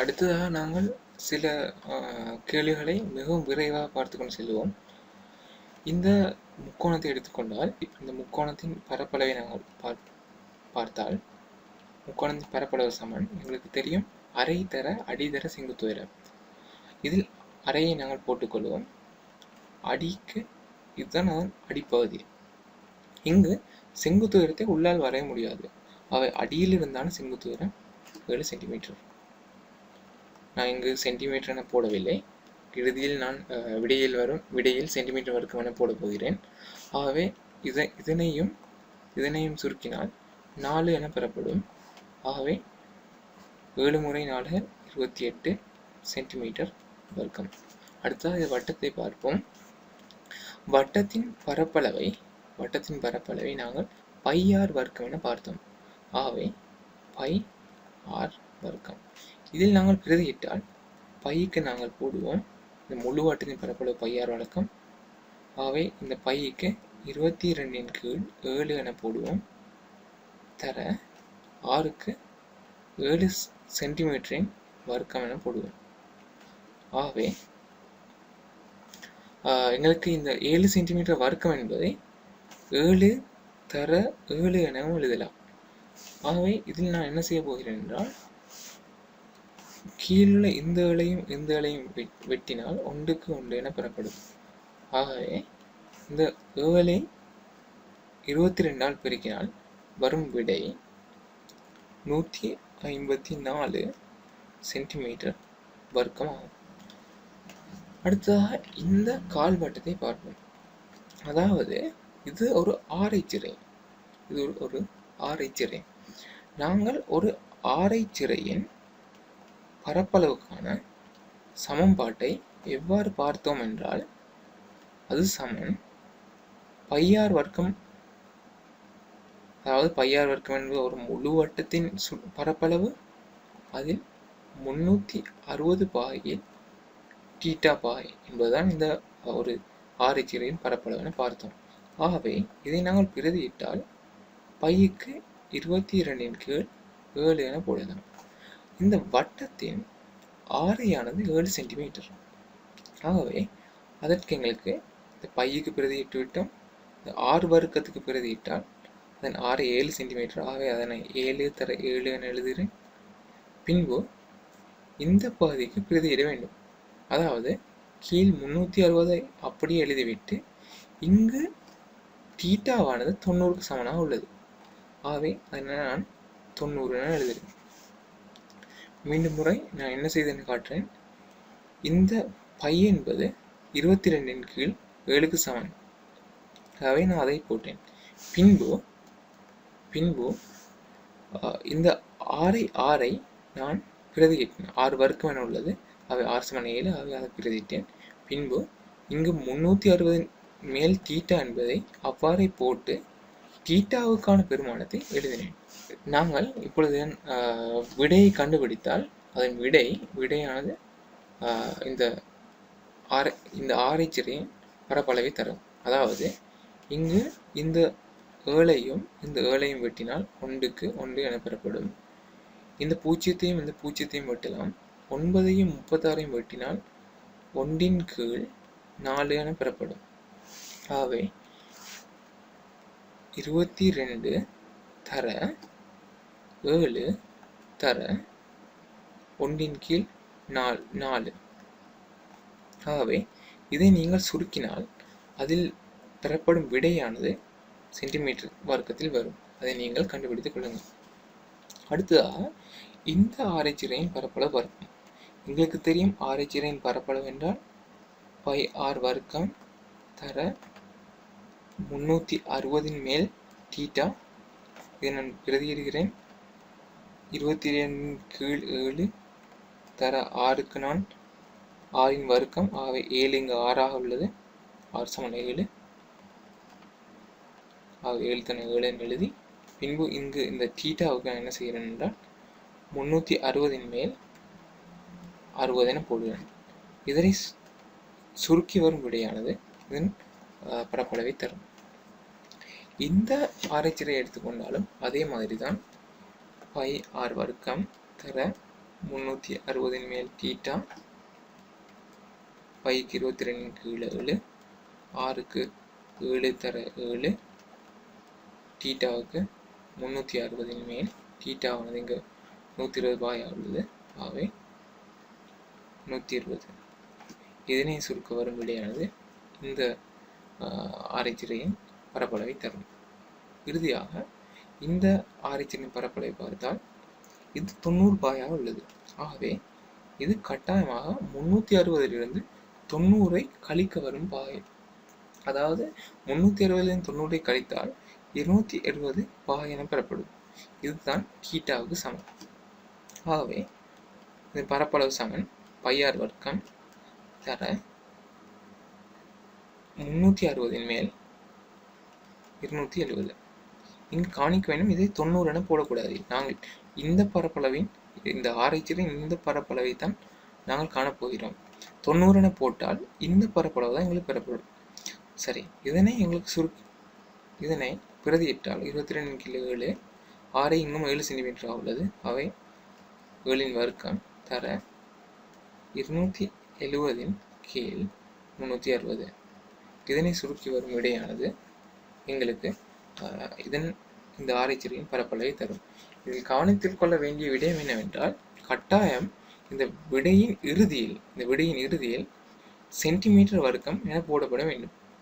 அடுத்ததாக நாங்கள் சில கேள்விகளை மிகவும் விரைவாக பார்த்து கொண்டு செல்வோம். இந்த முக்கோணத்தை எடுத்துக்கொண்டால் இந்த முக்கோணத்தின் பரப்பளவை நாங்கள் பார் பார்த்தால் முக்கோணத்தின் பரப்பளவு சமன். எங்களுக்கு தெரியும் அரை தர அடிதர செங்குத்து உயரம். இதில் அறையை நாங்கள் போட்டுக்கொள்வோம். அடிக்கு இதுதான் அதன் அடிப்பகுதி. இங்கு செங்குத்து உயரத்தை உள்ளால் வரைய முடியாது. அவை அடியில் இருந்தாலும் செங்குத்து உயரம் ஏழு சென்டிமீட்டர். நான் இங்கு சென்டிமீட்டர் என போடவில்லை. இறுதியில் நான் விடையில் வரும் விடையில் சென்டிமீட்டர் வர்க்கம் என போடப் போகிறேன். ஆகவே இதை இதனையும் இதனையும் சுருக்கினால் நாலு என பெறப்படும். ஆகவே ஏழு முறை நாலு இருபத்தி எட்டு சென்டிமீட்டர் வர்க்கம். அடுத்தது வட்டத்தை பார்ப்போம். வட்டத்தின் பரப்பளவை வட்டத்தின் பரப்பளவை நாங்கள் பை ஆர் வர்க்கம் என பார்த்தோம். ஆகவே பை ஆர் வர்க்கம். இதில் நாங்கள் பிரதியிட்டால் பைக்கு நாங்கள் போடுவோம். இந்த முழு வட்டத்தின் பரப்பளவு பையார் வழக்கம். ஆகவே இந்த பைக்கு இருபத்தி ரெண்டின் கீழ் ஏழு என போடுவோம். தர ஆறுக்கு ஏழு சென்டிமீட்டரின் வர்க்கம் என போடுவோம். ஆகவே எங்களுக்கு இந்த ஏழு சென்டிமீட்டர் வர்க்கம் என்பதை ஏழு தர ஏழு எனவும் எழுதலாம். ஆகவே இதில் நான் என்ன செய்ய போகிறேன் என்றால் கீழுள்ள இந்த இலையும் இந்த இலையும் வெட்- வெட்டினால் ஒன்றுக்கு ஒன்று என பெறப்படும். ஆகவே இந்த ஏழை இருபத்தி ரெண்டால் பெருக்கினால் வரும் விடை நூற்றி ஐம்பத்தி நாலு சென்டிமீட்டர் வர்க்கம் ஆகும் அடுத்ததாக இந்த கால்வட்டத்தை பார்ப்போம். அதாவது இது ஒரு ஆரைச்சிறை. இது ஒரு ஒரு ஆரைச்சிறை. நாங்கள் ஒரு ஆரைச்சிறையின் பரப்பளவுக்கான சமன்பாட்டை எவ்வாறு பார்த்தோம் என்றால் அது சமன் பையார் வர்க்கம் அதாவது பையார் வர்க்கம் என்பது ஒரு முழு வட்டத்தின் சு- பரப்பளவு. அதில் முன்னூற்றி அறுபது பாயில் டீட்டா பாய் என்பதுதான் இந்த ஒரு ஆரைச்சிறையின் பரப்பளவுன்னு பார்த்தோம். ஆகவே இதை நாங்கள் பிரதியிட்டால் பைக்கு இருபத்தி இரண்டின் கீழ் ஏழு என போடலாம். இந்த வட்டத்தின் ஆரையானது ஏழு சென்டிமீட்டர் ஆகவே அதற்கு எங்களுக்கு இந்த பையுக்கு பிரதியிட்டு விட்டோம். இந்த ஆறு வர்க்கத்துக்கு பிரதியிட்டால் அதன் ஆறு ஏழு சென்டிமீட்டர் ஆகவே அதனை ஏழு தர ஏழு என எழுதுகிறேன். பின்பு இந்த பகுதிக்கு பிரதியிட வேண்டும். அதாவது கீழ் முன்னூற்றி அறுபதை அப்படியே எழுதிவிட்டு இங்கு தீட்டாவானது தொண்ணூறுக்கு சமனாக உள்ளது. ஆகவே அதனை நான் தொண்ணூறு என எழுதுகிறேன். மீண்டும் முறை நான் என்ன செய்தேன்னு காட்டுறேன். இந்த பை என்பது இருபத்தி ரெண்டின் கீழ் ஏழுக்கு சமன் ஆகவே நான் அதை போட்டேன். பின்பு பின்பு இந்த ஆறை ஆறை நான் பிரதியிட்டேன் ஆறு வர்க்கம் என உள்ளது. அவை ஆறு சமன் ஏழு. அவை அதை பிரதிட்டேன் பின்பு இங்கு முந்நூற்றி அறுபது மேல் தீட்டா என்பதை அவ்வாறே போட்டு தீட்டாவுக்கான பெருமானத்தை எழுதினேன். நாங்கள் இப்பொழுது விடையை கண்டுபிடித்தால் அதன் விடை விடையானது இந்த ஆரை இந்த ஆரைச்சிறையின் பரப்பளவை தரும். அதாவது இங்கு இந்த ஏழையும் இந்த ஏழையும் வெட்டினால் ஒன்றுக்கு ஒன்று என பெறப்படும். இந்த பூச்சியத்தையும் இந்த பூச்சியத்தையும் வெட்டலாம். ஒன்பதையும் முப்பத்தாறையும் வெட்டினால் ஒன்றின் கீழ் நாலு என பெறப்படும். ஆகவே இருபத்தி ரெண்டு தர ஏழு தர ஒன்றின் கீழ் நால் நாலு. ஆகவே இதை நீங்கள் சுருக்கினால் அதில் பெறப்படும் விடையானது சென்டிமீட்டர் வர்க்கத்தில் வரும். அதை நீங்கள் கண்டுபிடித்துக் கொள்ளுங்கள். அடுத்ததாக இந்த ஆரைச்சிறையின் பரப்பளவு வர்க்கம். எங்களுக்கு தெரியும் ஆரைச்சிறையின் பரப்பளவு என்றால் பை ஆர் வர்க்கம் தர முன்னூற்றி அறுபதின் மேல் தீட்டா. இதை நான் பிரதியிடுகிறேன் இருபத்தி ரெண்டின் கீழ் ஏழு தர ஆறுக்கு நான் ஆறின் வர்க்கம் ஆகவே ஏழு இங்கு ஆறாக உள்ளது. ஆறு சமன் ஏழு. ஆக ஏழு தன ஏழுன்னு எழுதி பின்பு இங்கு இந்த தீட்டாவுக்கு நான் என்ன செய்கிறேன் என்றால் முன்னூற்றி அறுபதின் மேல் அறுபது என போடுகிறேன். இதனை சுருக்கி வரும் விடையானது இதன் பரப்பளவை தரும். இந்த ஆரைச்சிறை எடுத்துக்கொண்டாலும் அதே மாதிரி தான் பை ஆர் வர்க்கம் தர முந்நூற்றி அறுபதின் மேல் டீட்டா பைக்கு இருபத்தி ரெண்டு கீழே ஏழு ஆறுக்கு ஏழு தர ஏழு டீட்டாவுக்கு முந்நூற்றி அறுபதின் மேல் டீட்டாவானது இங்கே நூற்றி இருபது பாயாக உள்ளது ஆகவே நூற்றி இருபது. இதனை சுருக்க வரும் விடையானது இந்த ஆரைச்சிறையின் பரப்பளவை தரும். இறுதியாக இந்த ஆரைச்சிறையின் பரப்பளவை பார்த்தால் இது தொண்ணூறு பாயாக உள்ளது. ஆகவே இது கட்டாயமாக முன்னூற்றி அறுபதிலிருந்து தொண்ணூறை கழிக்க வரும் பாய் அதாவது முன்னூற்றி அறுபதுலேருந்து தொண்ணூறை கழித்தால் இருநூத்தி எழுபது பாய் என பெறப்படும். இதுதான் கீட்டாவுக்கு சமம். ஆகவே இது பரப்பளவு சமன். பையார் வர்க்கம் தர முன்னூற்றி அறுபதின் மேல் இருநூத்தி எழுபது இங்கு காணிக்க வேண்டும் இதை தொண்ணூறு என போடக்கூடாது. நாங்கள் இந்த பரப்பளவின் இந்த ஆராய்ச்சியின் இந்த பரப்பளவை தான் நாங்கள் காணப்போகிறோம் தொண்ணூறு என போட்டால் இந்த பரப்பளவு தான் எங்களுக்கு பெறப்படும். சரி இதனை எங்களுக்கு சுரு இதனை பிரதியிட்டால் இருபத்தி ரெண்டு கிலோ ஏழு ஆறு இன்னும் ஏழு சென்டிமீட்டராக உள்ளது. அவை ஏழின் வர்க்கம் தர இருநூற்றி எழுவதின் கீழ் முந்நூற்றி அறுபது இதனை சுருக்கி வரும் விடையானது எங்களுக்கு இதன் இந்த ஆராய்ச்சியின் பரப்பளவை தரும். இதில் கவனத்தில் கொள்ள வேண்டிய விடயம் என்னவென்றால் கட்டாயம் இந்த விடையின் இறுதியில் இந்த விடையின் இறுதியில் சென்டிமீட்டர் வர்க்கம் என போடப்பட வேண்டும்.